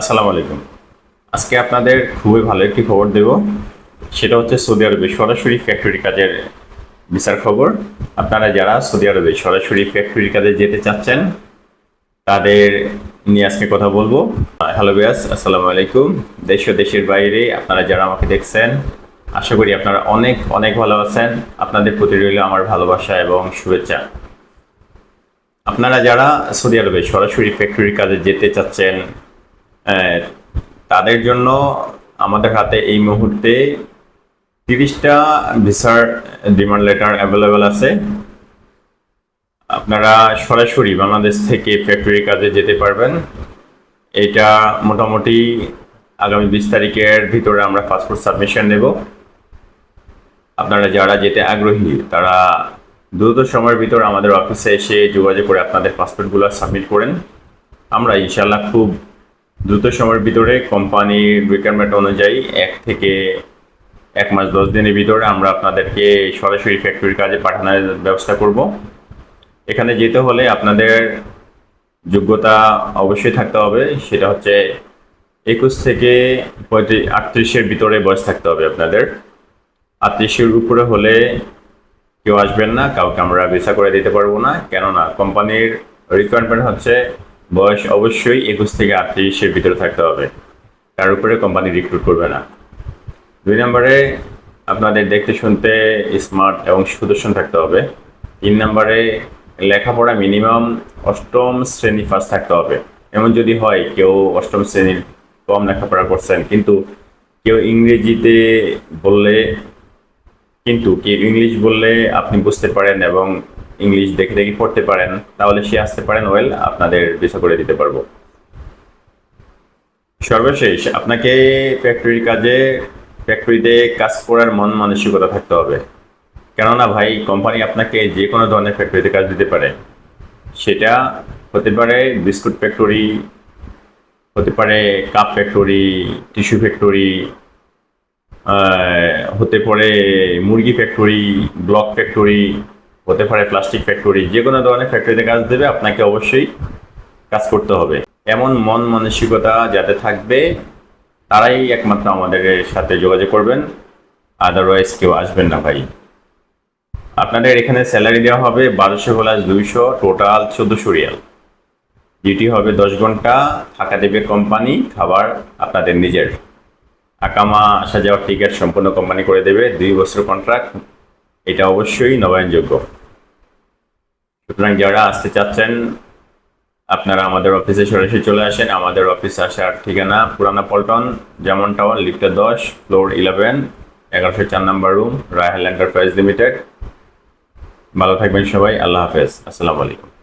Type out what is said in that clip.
আসসালামু আলাইকুম। আজকে আপনাদের খুবই ভালো একটি খবর দেব। সেটা হচ্ছে সৌদি আরবে সরাসরি ফ্যাক্টরি কাজের বিচার খবর। আপনারা যারা সৌদি আরবে সরাসরি ফ্যাক্টরি কাজে যেতে চাচ্ছেন, তাদের নিয়ে আজকে কথা বলব। হ্যালো বিয়াস আসসালামু আলাইকুম। দেশ ও দেশের বাইরে আপনারা যারা আমাকে দেখছেন, আশা করি আপনারা অনেক অনেক ভালো আছেন। আপনাদের প্রতি রইল আমার ভালোবাসা এবং শুভেচ্ছা। আপনারা যারা সৌদি আরবে সরাসরি ফ্যাক্টরির কাজে যেতে চাচ্ছেন তাদের জন্য আমাদের হাতে এই মুহূর্তে তিরিশটা ভিসার ডিমান্ড লেটার অ্যাভেলেবেল আছে। আপনারা সরাসরি বাংলাদেশ থেকে ফ্যাক্টরি কাজে যেতে পারবেন। এটা মোটামুটি আগামী বিশ তারিখের ভিতরে আমরা পাসপোর্ট সাবমিশন নেব। আপনারা যারা যেতে আগ্রহী, তারা দ্রুত সময়ের ভিতর আমাদের অফিসে এসে যোগাযোগ করে আপনাদের পাসপোর্টগুলো সাবমিট করেন। আমরা ইনশাল্লাহ খুব দ্রুত সময়ের ভিতরে কোম্পানির রিকোয়ারমেন্ট অনুযায়ী এক থেকে এক মাস, দশ দিনের ভিতরে আমরা আপনাদেরকে সরাসরি ফ্যাক্টরির কাজে পাঠানোর ব্যবস্থা করব। এখানে যেতে হলে আপনাদের যোগ্যতা অবশ্যই থাকতে হবে। সেটা হচ্ছে একুশ থেকে পঁয়ত্রিশ, আটত্রিশের ভিতরে বয়স থাকতে হবে আপনাদের। আটত্রিশের উপরে হলে কেউ আসবেন না, কাউকে আমরা ভিসা করে দিতে পারব না। কেননা কোম্পানির রিকোয়ারমেন্ট হচ্ছে বয়স অবশ্যই একুশ থেকে আটত্রিশের ভিতরে থাকতে হবে। তার উপরে কোম্পানি রিক্রুট করবে না। দুই নম্বরে আপনাদের দেখতে শুনতে স্মার্ট এবং সুদর্শন থাকতে হবে। তিন নম্বরে লেখাপড়া মিনিমাম অষ্টম শ্রেণি ফার্স্ট থাকতে হবে। এমন যদি হয়, কেউ অষ্টম শ্রেণির কম লেখাপড়া করছেন, কিন্তু কেউ ইংরেজিতে বললে, কিন্তু কেউ ইংলিশ বললে আপনি বুঝতে পারেন এবং ইংলিশ দেখে দেখে পড়তে পারেন, তাহলে সে আসতে পারেন ওয়েল আপনাদের ভিসা করে দিতে পারব। সর্বশেষ, আপনাকে ফ্যাক্টরির কাজে ফ্যাক্টরিতে কাজ করার মন মানসিকতা থাকতে হবে। কেননা ভাই কোম্পানি আপনাকে যে কোনো ধরনের ফ্যাক্টরিতে কাজ দিতে পারে। সেটা হতে পারে বিস্কুট ফ্যাক্টরি হতে পারে কাপ ফ্যাক্টরি টিস্যু ফ্যাক্টরি হতে পারে মুরগি ফ্যাক্টরি ব্লক ফ্যাক্টরি হতে পারে প্লাস্টিক ফ্যাক্টরি যে কোনো ধরনের ফ্যাক্টরিতে কাজ দেবে, আপনাকে অবশ্যই কাজ করতে হবে। এমন মন মানসিকতা যাতে থাকবে, তারাই একমাত্র আমাদের সাথে যোগাযোগ করবেন আদারওয়াইজ কেউ আসবেন না ভাই। আপনাদের এখানে স্যালারি দেওয়া হবে বারোশো প্লাস দুইশো টোটাল চোদ্দোশো রিয়াল। ডিউটি হবে দশ ঘণ্টা, থাকা দেবে কোম্পানি খাবার আপনাদের নিজের। আকামা আসা যাওয়ার টিকিট সম্পূর্ণ কোম্পানি করে দেবে, দুই বছর কন্ট্রাক্ট এটা অবশ্যই নবায়নযোগ্য। সুতরাং যারা আসতে চাচ্ছেন, আপনারা আমাদের অফিসে সরাসরি চলে আসেন। আমাদের অফিসে আসার ঠিকানা পুরানা পল্টন, যেমন টাওয়ার লিফটে দশ ফ্লোর ইলেভেন এগারোশো চার number room Rayhal enterprise limited ভালো থাকবেন সবাই, আল্লাহ হাফেজ। আসসালামু আলাইকুম।